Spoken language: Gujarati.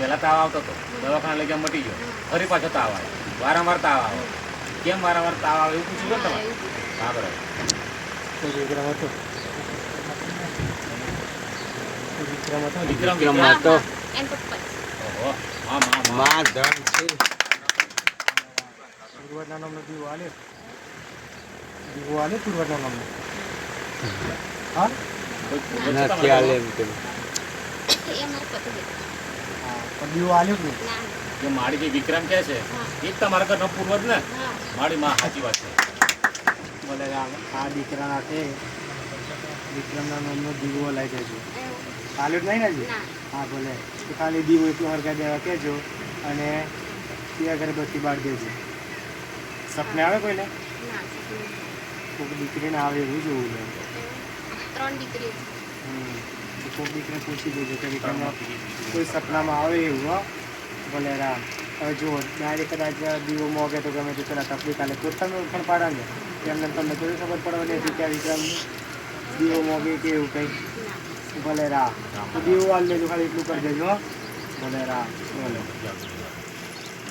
પહેલા તાવ આવતો હતો. દવાખાના લઈ ગયા મટી ગયો. ફરી પાછો તાવ આવે વારંવાર તાવ આવે. કેમ વારંવાર તાવ આવે એવું પૂછ્યું તમે? હા બરાબર. વિક્રમ હતો? ઓહો હા મા ધન છે. પૂર્વજના નામનો દીવો આલે. દીવો આલે પૂર્વજના નામનો. હા? નથી આલે એમ? તેમ પણ દીવો આલ્યો જ નહીં? ના. જે માડી જે વિક્રમ કહે છે એ જ તમારા ઘરનો પૂર્વજ ને? માડી માં સાચી વાત છે. બોલે આ આ દીકરા વિક્રમના નામનો દીવો લઈ દેજો. એવું. આલ્યો જ નહીં ને. હા તો ખાલી દીવો એટલું હરગા દેવા કહેજો અને તે અગરબત્તી બાળ દેજો. સપને આવે કોઈને. કોઈક દીકરીને આવે એવું જોવું ત્રણ. તો કોઈક દીકરીને પૂછી દેજો કે વિક્રમના કોઈ સપનામાં આવે એવું ભલે રામ હવે જુઓ ડાયરેક્ટ કદાચ દીવો મોગે તો ગમે તે પેલા તકલીફ આલે તો તમે પણ પાડા ને એમને તમને કોઈ ખબર પડવાની હતી કે વિક્રમ દીવો મોગે કે એવું કંઈ ના ભલે રામ તો દીવો આલ લેજો ખાલી એટલું કરી દેજો ભલે રામ જાઓ.